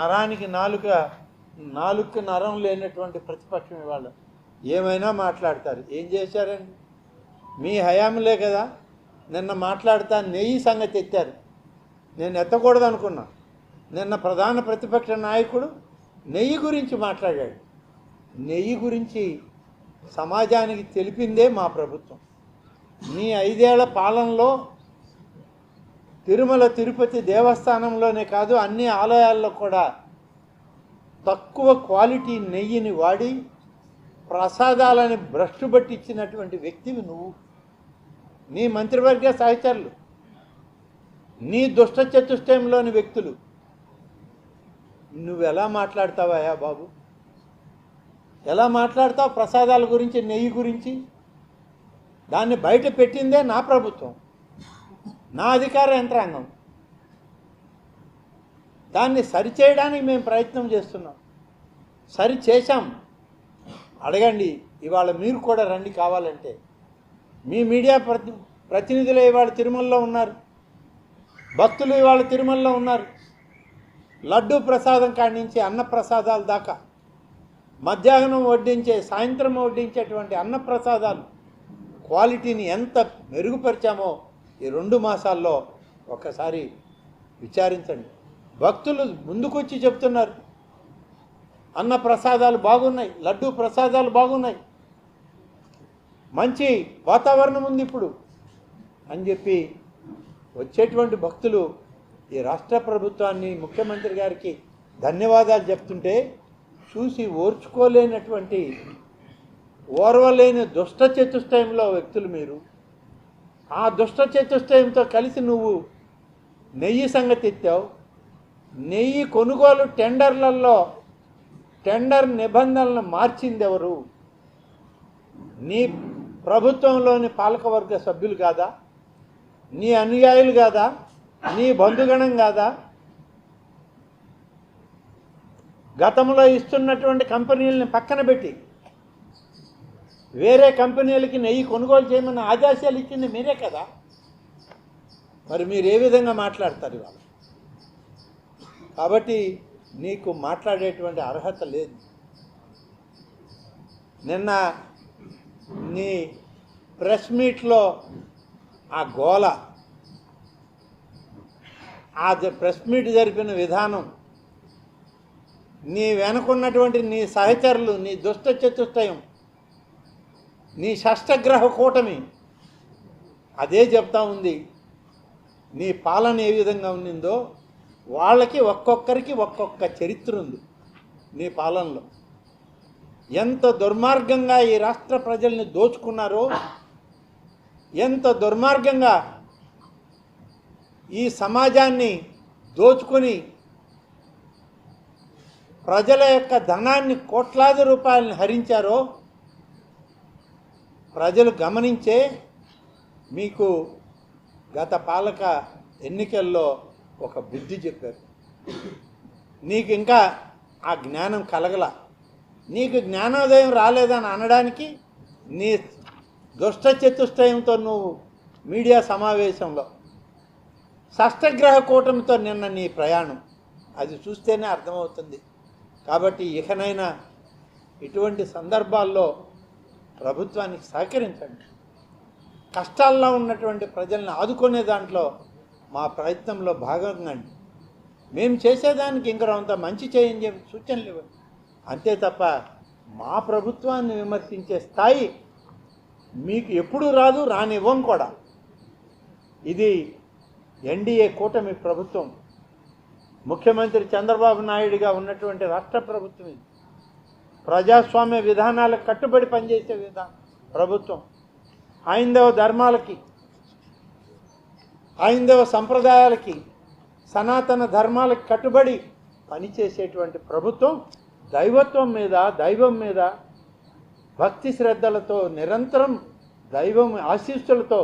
నరానికి నాలుక నాలుక నరం లేనటువంటి ప్రతిపక్షం ఇవాళ ఏమైనా మాట్లాడతారు. ఏం చేశారండి? మీ హయాంలే కదా. నిన్న మాట్లాడుతా నెయ్యి సంగతి ఎత్తారు. నేను ఎత్తకూడదు అనుకున్నా నిన్న ప్రధాన ప్రతిపక్ష నాయకుడు నెయ్యి గురించి మాట్లాడాడు. నెయ్యి గురించి సమాజానికి తెలిపిందే మా ప్రభుత్వం. మీ ఐదేళ్ళ పాలనలో తిరుమల తిరుపతి దేవస్థానంలోనే కాదు అన్ని ఆలయాల్లో కూడా తక్కువ క్వాలిటీ నెయ్యిని వాడి ప్రసాదాలని భ్రష్టు పట్టించినటువంటి వ్యక్తివి నువ్వు. నీ మంత్రివర్గ సహచరులు నీ దుష్ట చతుష్టయంలోని వ్యక్తులు. నువ్వు ఎలా మాట్లాడతావా బాబు? ఎలా మాట్లాడతావు ప్రసాదాల గురించి నెయ్యి గురించి? దాన్ని బయట పెట్టిందే నా ప్రభుత్వం. నా అధికార యంత్రాంగం. దాన్ని సరిచేయడానికి మేము ప్రయత్నం చేస్తున్నాం. సరి చేశాం. అడగండి ఇవాళ మీరు కూడా రండి కావాలంటే. మీ మీడియా ప్రతి ప్రతినిధులు ఇవాళ తిరుమలలో ఉన్నారు. భక్తులు ఇవాళ తిరుమలలో ఉన్నారు. లడ్డు ప్రసాదం కాడి నుంచి అన్న దాకా. మధ్యాహ్నం వడ్డించే సాయంత్రం వడ్డించేటువంటి అన్న ప్రసాదాలు క్వాలిటీని ఎంత మెరుగుపరిచామో ఈ రెండు మాసాల్లో ఒక్కసారి విచారించండి. భక్తులు ముందుకొచ్చి చెప్తున్నారు. అన్న ప్రసాదాలు బాగున్నాయి లడ్డు ప్రసాదాలు బాగున్నాయి. మంచి వాతావరణం ఉంది ఇప్పుడు అని చెప్పి వచ్చేటువంటి భక్తులు ఈ రాష్ట్ర ప్రభుత్వాన్ని ముఖ్యమంత్రి గారికి ధన్యవాదాలు చెప్తుంటే చూసి ఓర్చుకోలేనటువంటి ఓర్వలేని దుష్ట చతుష్టయంలో వ్యక్తులు మీరు. ఆ దుష్ట చతుష్టయంతో కలిసి నువ్వు నెయ్యి సంగతి ఎత్తావు. నెయ్యి కొనుగోలు టెండర్లలో టెండర్ నిబంధనలను మార్చింది ఎవరు నీ ప్రభుత్వంలోని పాలకవర్గ సభ్యులు కాదా? నీ అనుయాయులు కాదా? నీ బంధుగణం కాదా? గతంలో ఇస్తున్నటువంటి కంపెనీలని పక్కన పెట్టి వేరే కంపెనీలకి నెయ్యి కొనుగోలు చేయమని ఆదేశాలు ఇచ్చింది మీరే కదా? మరి మీరు ఏ విధంగా మాట్లాడతారు ఇవాళ? కాబట్టి నీకు మాట్లాడేటువంటి అర్హత లేదు. నిన్న నీ ప్రెస్ మీట్లో ఆ గోల ఆ ప్రెస్ మీట్ జరిపిన విధానం నీ వెనుకున్నటువంటి నీ సహచరులు నీ దుష్ట చతుష్టయం నీ షష్టగ్రహ కూటమి. అదే చెప్తా ఉంది. నీ పాలన ఏ విధంగా ఉన్నిందో వాళ్ళకి ఒక్కొక్కరికి ఒక్కొక్క చరిత్ర ఉంది నీ పాలనలో. ఎంత దుర్మార్గంగా ఈ రాష్ట్ర ప్రజల్ని దోచుకున్నారో ఎంత దుర్మార్గంగా ఈ సమాజాన్ని దోచుకొని ప్రజల యొక్క ధనాన్ని కోట్లాది రూపాయలను హరించారో ప్రజలు గమనించే మీకు గత పాలక ఎన్నికల్లో ఒక బుద్ధి చెప్పారు. నీకు ఇంకా ఆ జ్ఞానం కలగల. నీకు జ్ఞానోదయం రాలేదని అనడానికి నీ దుష్ట చతుష్టయంతో నువ్వు మీడియా సమావేశంలో షష్టగ్రహ కూటమితో నిన్న నీ ప్రయాణం. అది చూస్తేనే అర్థమవుతుంది. కాబట్టి ఇకనైనా ఇటువంటి సందర్భాల్లో ప్రభుత్వానికి సహకరించండి. కష్టాల్లో ఉన్నటువంటి ప్రజల్ని ఆదుకునే దాంట్లో మా ప్రయత్నంలో భాగంగండి. మేము చేసేదానికి ఇంకరంత మంచి చేయని చెప్పి సూచనలు ఇవ్వండి. అంతే తప్ప మా ప్రభుత్వాన్ని విమర్శించే స్థాయి మీకు ఎప్పుడూ రాదు రానివ్వం కూడా. ఇది ఎన్డీఏ కూటమి ప్రభుత్వం. ముఖ్యమంత్రి చంద్రబాబు నాయుడుగా ఉన్నటువంటి రాష్ట్ర ప్రభుత్వం ఇది. ప్రజాస్వామ్య విధానాలకు కట్టుబడి పనిచేసే విధానం ప్రభుత్వం. హైందవ ధర్మాలకి హైందవ సంప్రదాయాలకి సనాతన ధర్మాలకి కట్టుబడి పనిచేసేటువంటి ప్రభుత్వం దైవత్వం మీద దైవం మీద భక్తి శ్రద్ధలతో నిరంతరం దైవం ఆశీస్సులతో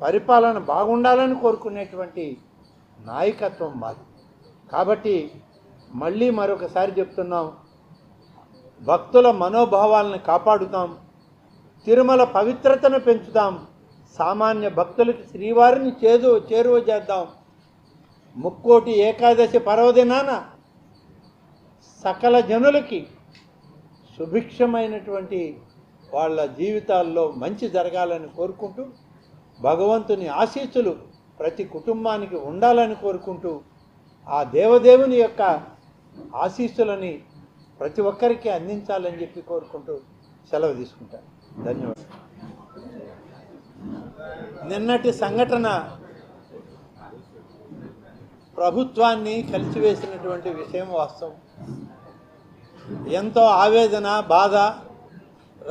పరిపాలన బాగుండాలని కోరుకునేటువంటి నాయకత్వం మాది. కాబట్టి మళ్ళీ మరొకసారి చెప్తున్నాం భక్తుల మనోభావాలను కాపాడుతాం. తిరుమల పవిత్రతను పెంచుతాం. సామాన్య భక్తులకి శ్రీవారిని చేదు చేరువ చేద్దాం. ముక్కోటి ఏకాదశి పర్వదినాన సకల జనులకి సుభిక్షమైనటువంటి వాళ్ళ జీవితాల్లో మంచి జరగాలని కోరుకుంటూ భగవంతుని ఆశీస్సులు ప్రతి కుటుంబానికి ఉండాలని కోరుకుంటూ ఆ దేవదేవుని యొక్క ఆశీస్సులని ప్రతి ఒక్కరికి అందించాలని చెప్పి కోరుకుంటూ సెలవు తీసుకుంటాను. ధన్యవాదాలు. నిన్నటి సంఘటన ప్రభుత్వాన్ని కలిసివేసినటువంటి విషయం వాస్తవం. ఎంతో ఆవేదన బాధ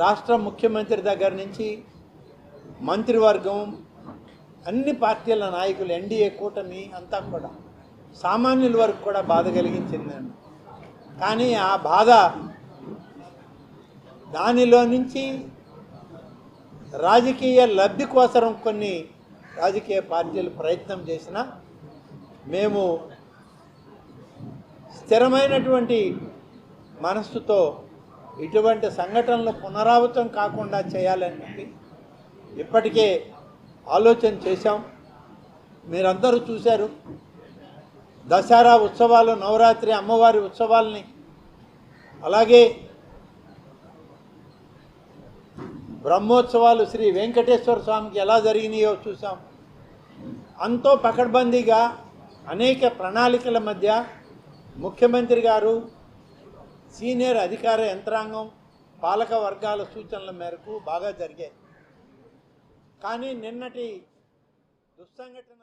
రాష్ట్ర ముఖ్యమంత్రి దగ్గర నుంచి మంత్రివర్గం అన్ని పార్టీల నాయకులు ఎన్డీఏ కూటమి అంతా కూడా సామాన్యుల వరకు కూడా బాధ కలిగించింది. కానీ ఆ బాధ దానిలో నుంచి రాజకీయ లబ్ధి కోసరం కొన్ని రాజకీయ పార్టీలు ప్రయత్నం చేసినా మేము స్థిరమైనటువంటి మనస్సుతో ఇటువంటి సంఘటనలు పునరావృతం కాకుండా చేయాలని చెప్పి ఇప్పటికే ఆలోచన చేశాం. మీరందరూ చూశారు. దసరా ఉత్సవాలు నవరాత్రి అమ్మవారి ఉత్సవాల్ని అలాగే బ్రహ్మోత్సవాలు శ్రీ వెంకటేశ్వర స్వామికి ఎలా జరిగినాయో చూసాం. అంతో పకడ్బందీగా అనేక ప్రణాళికల మధ్య ముఖ్యమంత్రి గారు సీనియర్ అధికార యంత్రాంగం పాలక వర్గాల సూచనల మేరకు బాగా జరిగాయి. కానీ నిన్నటి దుస్సంఘటన